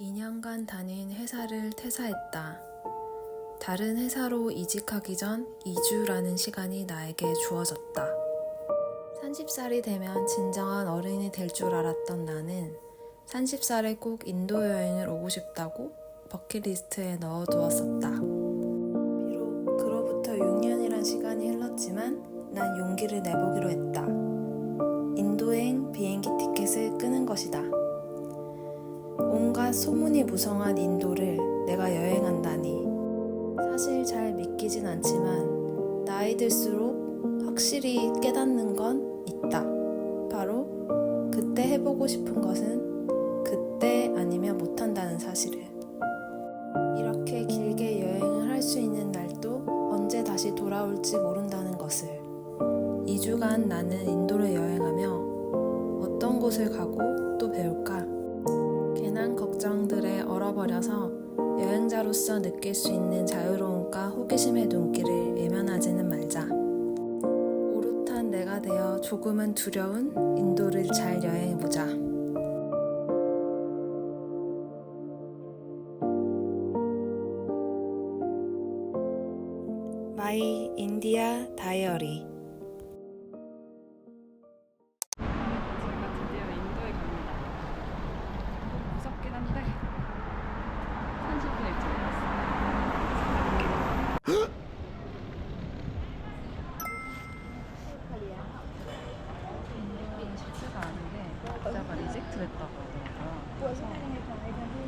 2년간 다닌 회사를 퇴사했다. 다른 회사로 이직하기 전 2주라는 시간이 나에게 주어졌다. 30살이 되면 진정한 어른이 될 줄 알았던 나는 30살에 꼭 인도 여행을 오고 싶다고 버킷리스트에 넣어 두었었다. 비록 그로부터 6년이란 시간이 흘렀지만 난 용기를 내보기로 했다. 인도행 비행기 티켓을 끄는 것이다. 온갖 소문이 무성한 인도를 내가 여행한다니. 사실 잘 믿기진 않지만 나이 들수록 확실히 깨닫는 건 있다. 바로 그때 해보고 싶은 것은 그때 아니면 못한다는 사실을. 이렇게 길게 여행을 할 수 있는 날도 언제 다시 돌아올지 모른다는 것을. 2주간 나는 인도를 여행하며 어떤 곳을 가고 또 배울까? 괜한 걱정들에 얼어버려서 여행자로서 느낄 수 있는 자유로움과 호기심의 눈길을 외면하지는 말자. 오롯한 내가 되어 조금은 두려운 인도를 잘 여행해보자.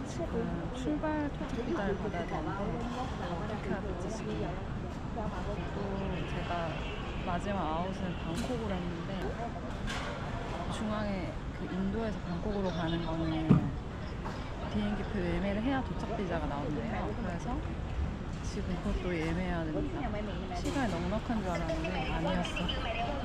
지금 출발 토착 비자를 받아야 되는데 제가 마지막 아웃은 방콕으로 했는데 중앙에 그 인도에서 방콕으로 가는 거는 비행기표 예매를 해야 도착 비자가 나온대요. 그래서 지금 그것도 예매해야 됩니다. 시간이 넉넉한 줄 알았는데 아니었어.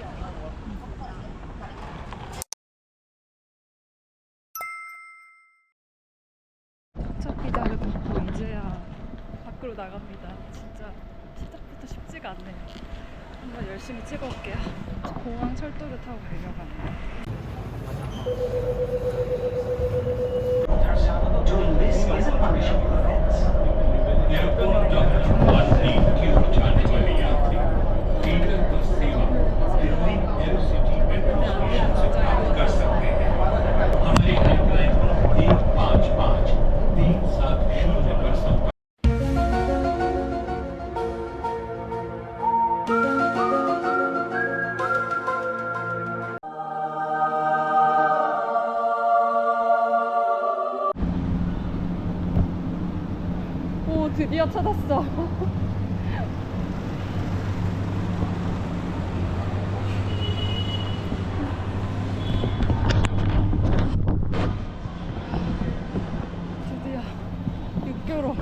드디어 찾았어. 드디어 6교로.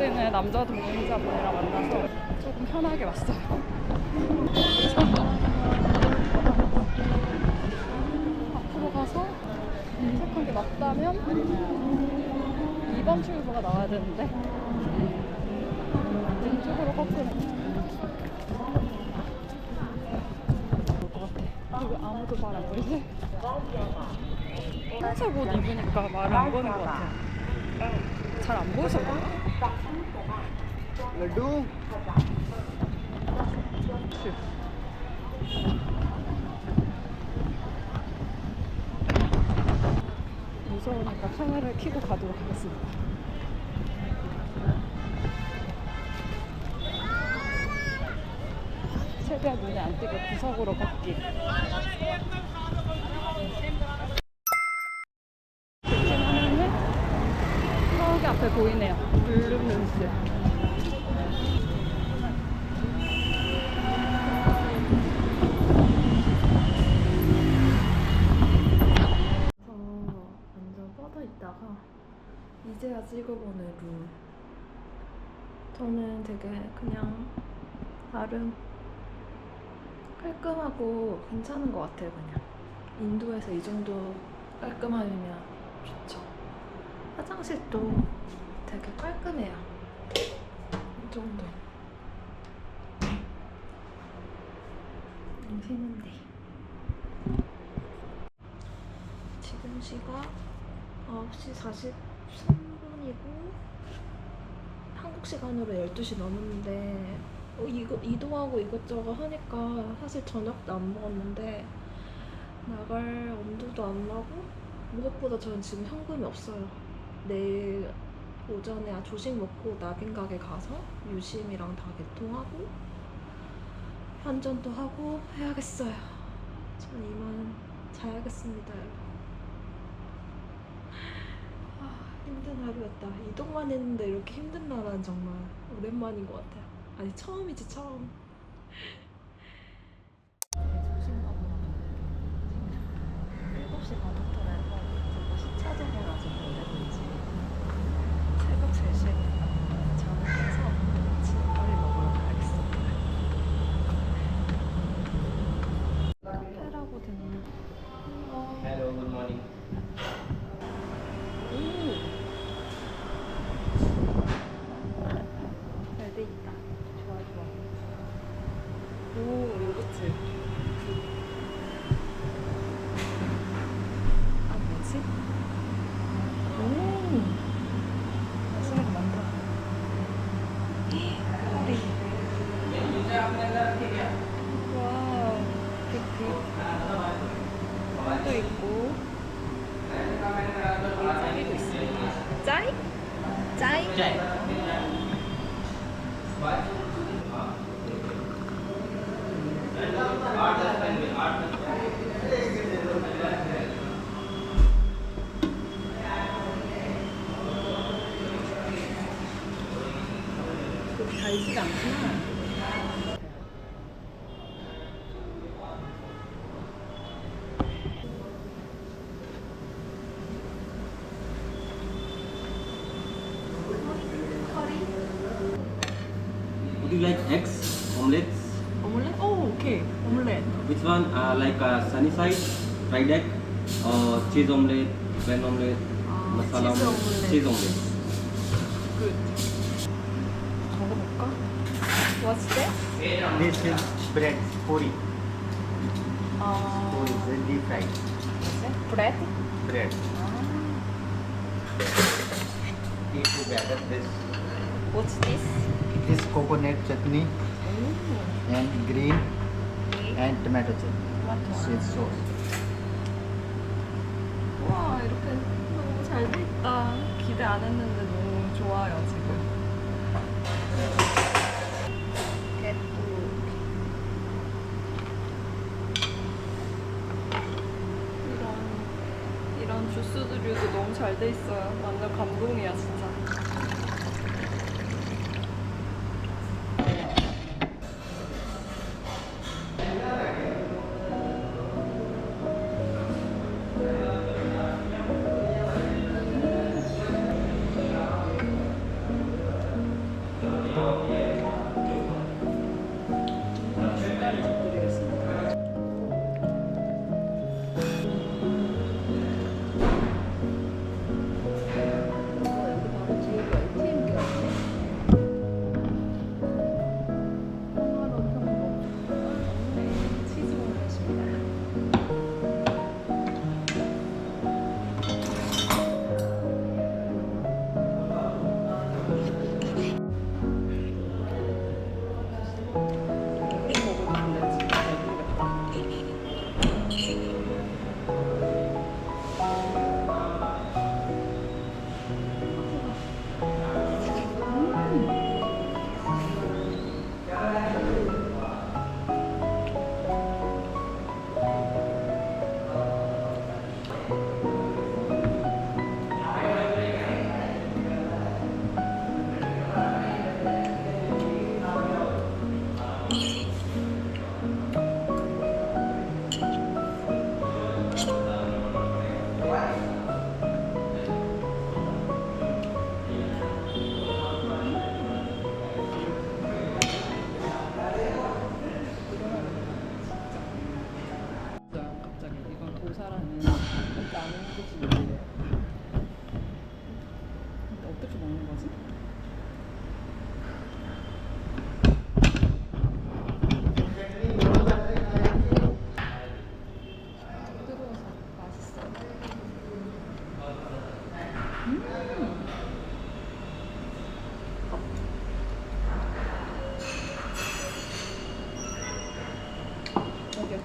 여기까지는 남자 동행자분이랑 만나서 조금 편하게 왔어요. 앞으로 가서 도착한 게 맞다면 2번 출구가 나와야 되는데 왼쪽으로. 그리고 아무도 말 안 걸지? 흰색 옷 입으니까 말을 안 거는 것 같아. 잘 안 보이셨나? लड्डू 무서우니까 카메라를 켜고 가도록 하겠습니다. 최대한 눈에 안 띄게 구석으로 걷기. 되게 그냥 나름 깔끔하고 괜찮은 것 같아요, 그냥. 인도에서 이 정도 깔끔함이면 좋죠. 화장실도 되게 깔끔해요. 이 정도. 쉬는데. 지금 시각 9시 43분이고 한국 시간으로 12시 넘었는데 어, 이거 이동하고 이것저것 하니까 사실 저녁도 안 먹었는데 나갈 엄두도 안 나고 무엇보다 저는 지금 현금이 없어요. 내일 오전에 아, 조식 먹고 낙인 가게 가서 유심이랑 다 개통하고 환전도 하고 해야겠어요. 전 이만 자야겠습니다, 여러분. 아, 힘든 하루였다. 이동만 했는데 이렇게 힘든 나라는 정말 오랜만인 것 같아요. 아니 처음이지 처음. 일곱 시 반부터라서 제가 시차적이라서 그런지 새벽 3시에 잠을 깨서 아침 빨리 먹으러 가야겠습니다. 카페라고 되는 Hello, good morning. 잘돼 있다. 좋아 좋아. 오 요거트. 아 뭐지? 오 맛있는 거 많다. 우리 와 빅빅 빵도 있고 여기 짜리도 있습니다. 짜리? 짜이? 그렇게 달지가 않구나. you like eggs, omelets? 오믈렛? 오, 오케이. 오믈렛. Which one? Uh, like uh, sunny side, fried egg, or cheese omelette, plain omelette, 아, masala cheese omelette, omelette. cheese omelette. 굿. 먹어볼까? What's that? This is bread, puri. 아, Puri is deep fried 브레드? bread. Eat together this. What's this? This coconut chutney 오, and green and tomato chutney. Sweet sauce. 와, 이렇게 너무 잘돼 있다. 기대 안 했는데 너무 좋아요, 지금. 이런, 이런 주스들도 너무 잘 돼 있어요. 완전 감동이야, 진짜.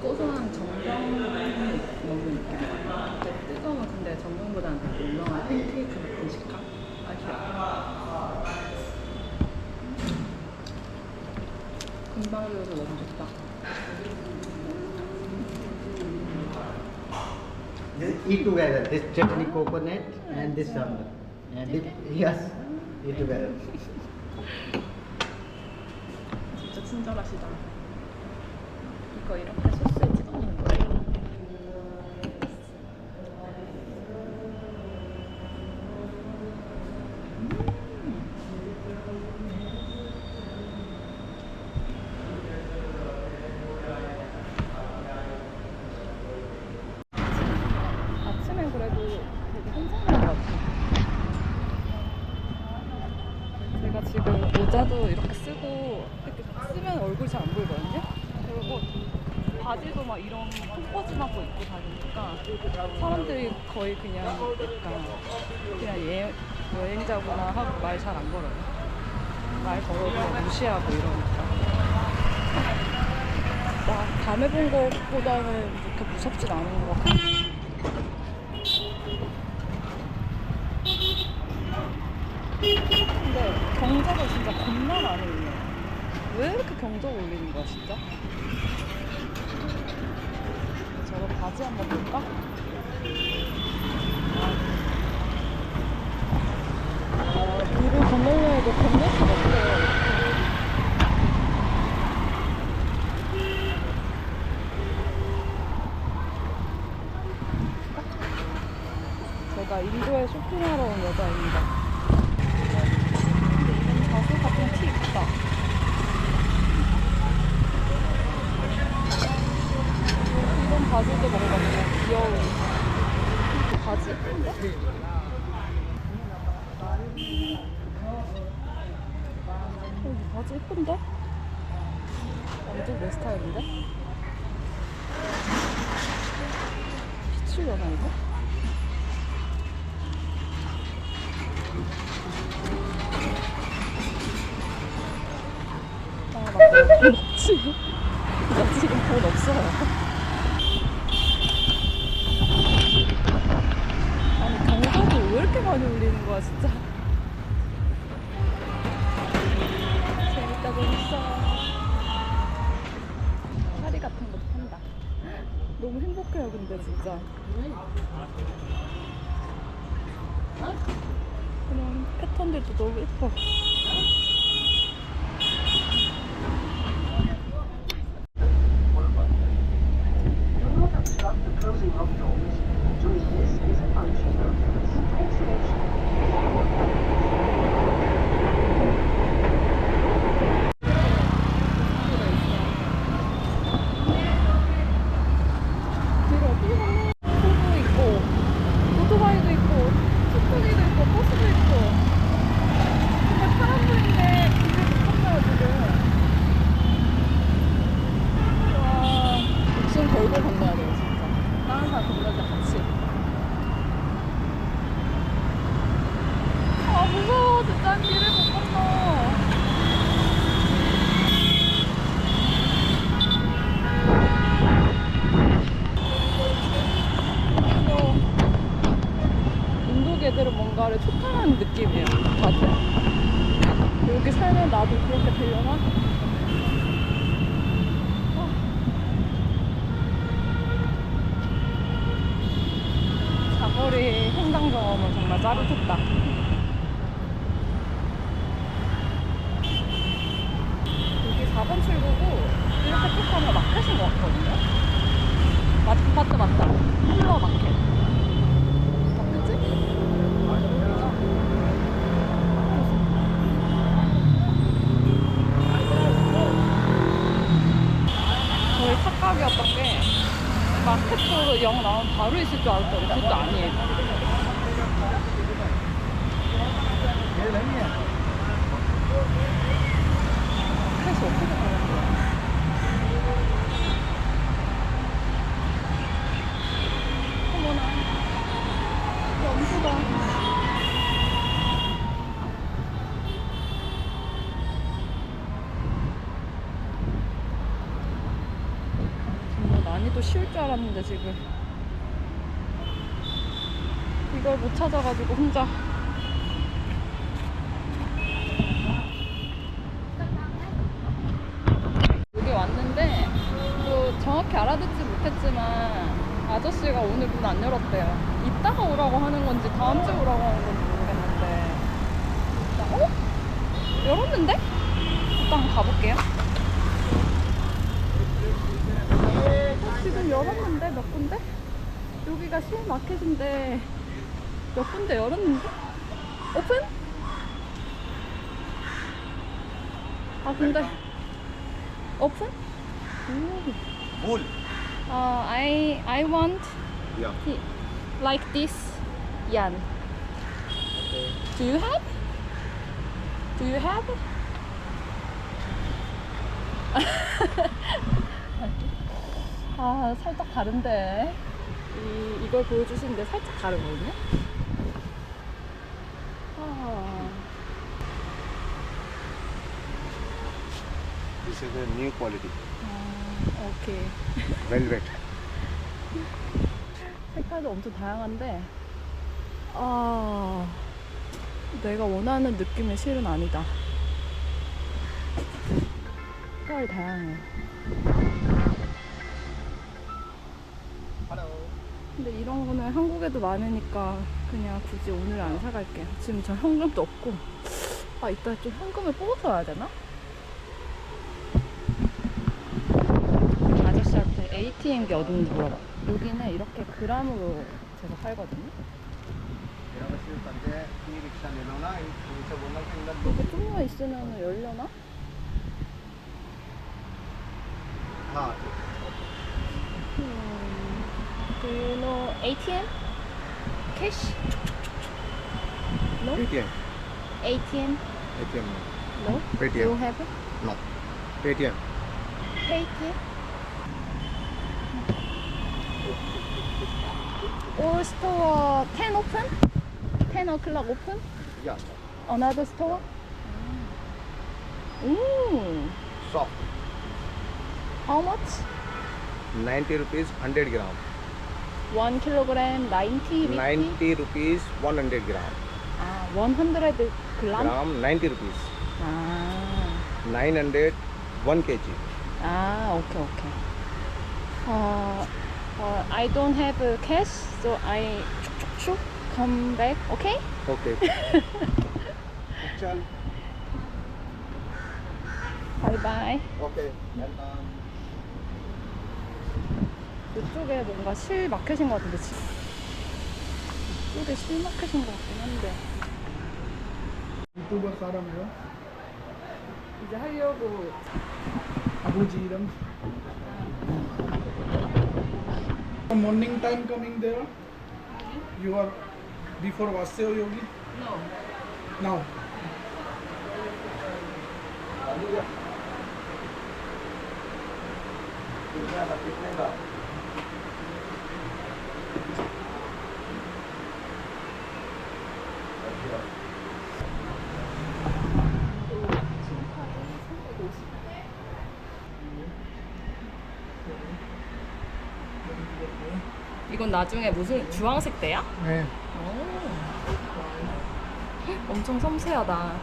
고소한 느낌이야. 되게 뜨거운 근데 정경보다는 되게 유명한 팬케이크 같은 식감? 맛이야. 금방 익어서 너무 좋다. Eat together. This chutney, coconut, and this sambar. And it, yes, eat together. 진짜 친절하시다. 이거 이렇게 소스에 찍어 먹는 거예요? 아침에 그래도 되게 한산한 것 같아요. 제가 지금 모자도 이렇게 쓰고 이렇게 쓰면 얼굴이 잘안 보이거든요. 그리고 바지도 막 이런 콩퍼짐하고 입고 다니니까 사람들이 거의 그냥 약간 그냥 예, 여행자구나 하고 말 잘 안 걸어요. 말 걸어도 무시하고 이러니까. 막 밤에 본 것보다는 그렇게 무섭진 않은 것 같아요. 근데 경적을 진짜 겁나 많이 올려. 왜 이렇게 경적 올리는 거야, 진짜? 저거 바지 한번 볼까? 아, 뒤를 건너려 해도 건널 수가 없어요. 제가 인도에 쇼핑하러 온 여자입니다. 가수 같은 티 있다. 이런 바지도 뭔가 너무 귀여운 바지 예쁜데? 어, 이 바지 예쁜데? 완전 내 스타일인데? 미치려나 이거? 아, 나돈 없지. 나 지금 돈 없어요. 아니, 경적을 왜 이렇게 거야, 진짜. 재밌다, 재밌어. 사리 같은 것도 판다. 너무 행복해요, 근데 진짜. 그냥 패턴들도 너무 예뻐. 뒤로 어떻게 가면 차도 있고 오토바이도 있고 스쿠디도 있고 버스도 있고 근데 파란불인데 길을 못 건너요 지금 와 목숨 걸고 건너야 돼요 진짜 다른 사람 건너자 같이 아 무서워 진짜 길을 못 건너 귀여워. 인도 개들은 뭔가를 초탈하는 느낌이에요. 다들. 여기 살면 나도 그렇게 되려나? 아. 사거리 횡단 경험은 정말 짜릿했다. 여기 4번 출구고 이렇게 쭉 가면 마켓인 것 같거든요. 맞, 맞다 맞다 쿨러 마켓 맞겠지? 저희 착각이었던 게 마켓도 영 나오면 바로 있을 줄 알았더니 그것도 아니에요 마켓이 어떻게 가는 거야 어머나 연수다 정말 난이도 쉬울 줄 알았는데 지금 이걸 못 찾아가지고 혼자 여기 왔는데 뭐 정확히 알아듣지 못했지만 아저씨가 오늘 문 안 열었대요. 이따가 오라고 하는 건지 다음 주에 오라고 하는 건지 모르겠는데 어? 열었는데? 일단 가볼게요. 어, 지금 열었는데 몇 군데? 여기가 실마켓인데 몇 군데 열었는데? 오픈? 아 근데 오픈? 오. Bull. Uh, I I want Yeah. he- like this yan. Do you have? Do you have? 아 살짝 다른데 이 이걸 보여주시는데 살짝 다르거든요. 아, This is a new quality. 아 오케이. Velvet. 색깔도 엄청 다양한데 아 내가 원하는 느낌의 실은 아니다 색깔이 다양해 근데 이런 거는 한국에도 많으니까 그냥 굳이 오늘 안 사갈게요 지금 저 현금도 없고 아 이따 좀 현금을 뽑아서 와야 되나? 아저씨한테 ATM기 어딘지 물어봐. 여기는 이렇게 그람으로 제가 팔거든요. 이게 조금만 있으면 열려나? 음, do you know ATM? Cash? No? ATM. ATM? ATM. No? Paytm. You have it? No. ATM. Paytm? all store 10 open? 10 o'clock open? Yeah. Another store? Mm. Soft. How much? 90 rupees 100 gram. 1 kilogram 90 rupees? 90 rupees 100 gram. Ah, 100 gram? Gram 90 rupees. Ah. 900 1 kg. Ah, okay, okay. Uh, 어, 어, I don't have uh, cash, so I come back, okay? Okay. Chal. Bye bye. Okay. Welcome. 이쪽에 뭔가 실 마켓인 것 같은데 지- 이쪽에 실 마켓인 것 같긴 한데 유튜버 사람이요? 이제 하려고 아버지 이름? Morning time coming there? You are before 왔어요 여기? No. 이건 나중에 무슨 주황색 대야? 네. 엄청 섬세하다.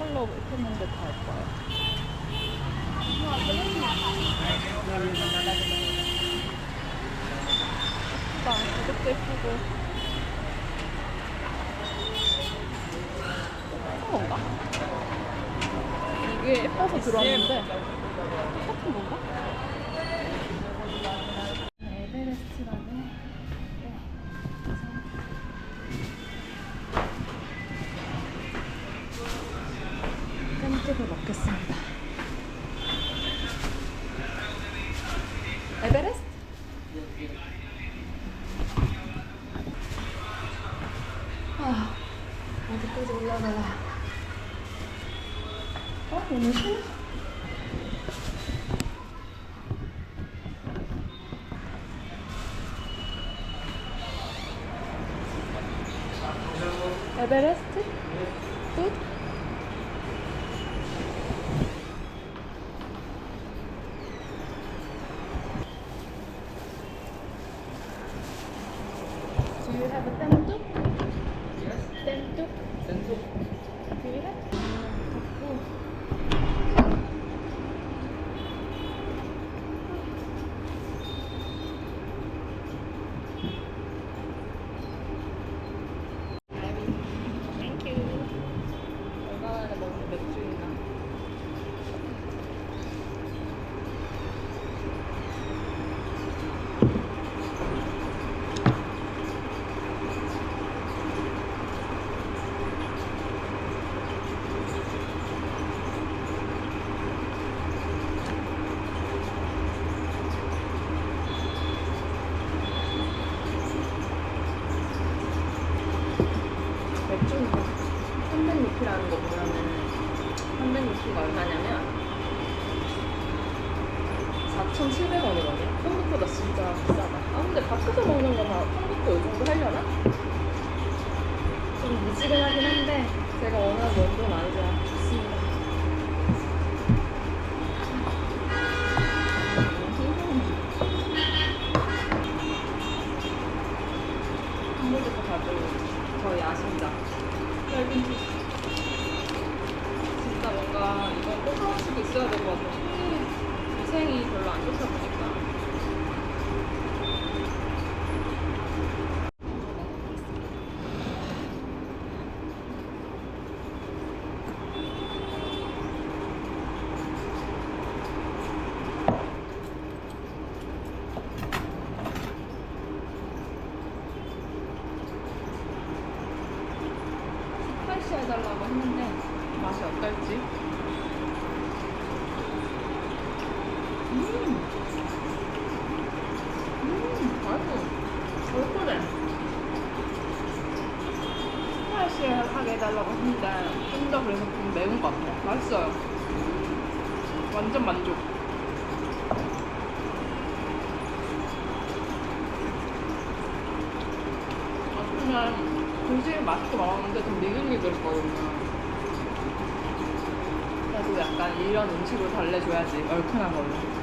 컬러 했는데 다 예뻐요. 예쁘다. 이것도 예쁘고. 똑같은 건가? 이게 예뻐서 들어왔는데 똑같은 건가? በረስት 都是在附近。 그냥 굉장히 맛있게 먹었는데 좀 미글미글했거든요. 그래도 약간 이런 음식으로 달래줘야지 얼큰한 걸로.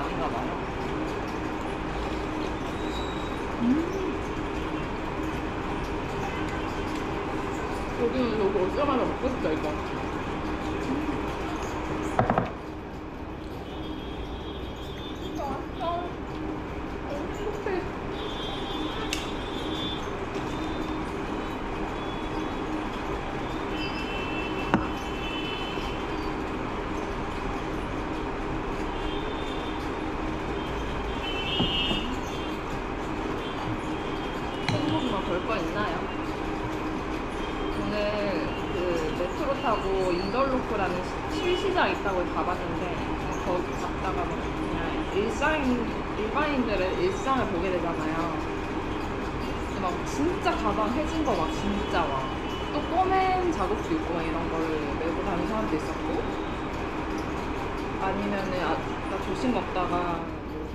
맛인가 봐요. 음. 여기는 여기 어디서 가나 먹고 싶다, 이거. 자국도 있고 막 이런 거를 메고 다니는 사람도 있었고. 아니면은 아, 나 조식 먹다가 뭐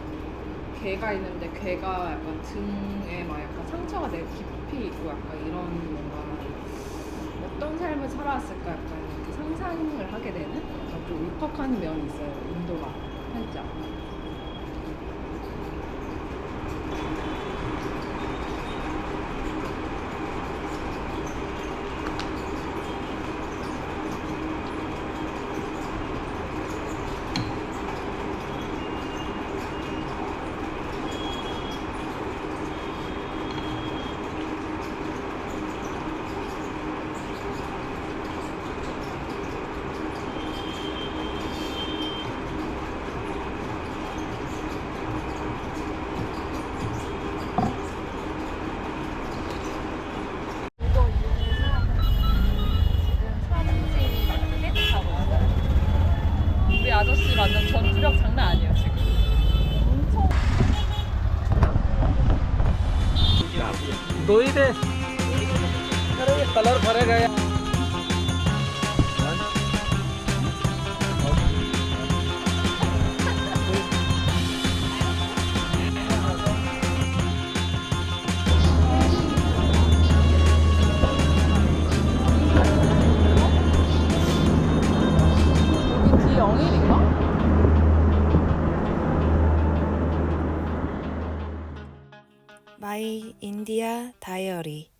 개가 있는데 개가 약간 등에 막 약간 상처가 되게 깊이 있고 약간 이런 뭔가 어떤 삶을 살아왔을까 약간 이렇게 상상을 하게 되는 약간 좀 울컥한 면이 있어요 인도가. 살짝 인디아 다이어리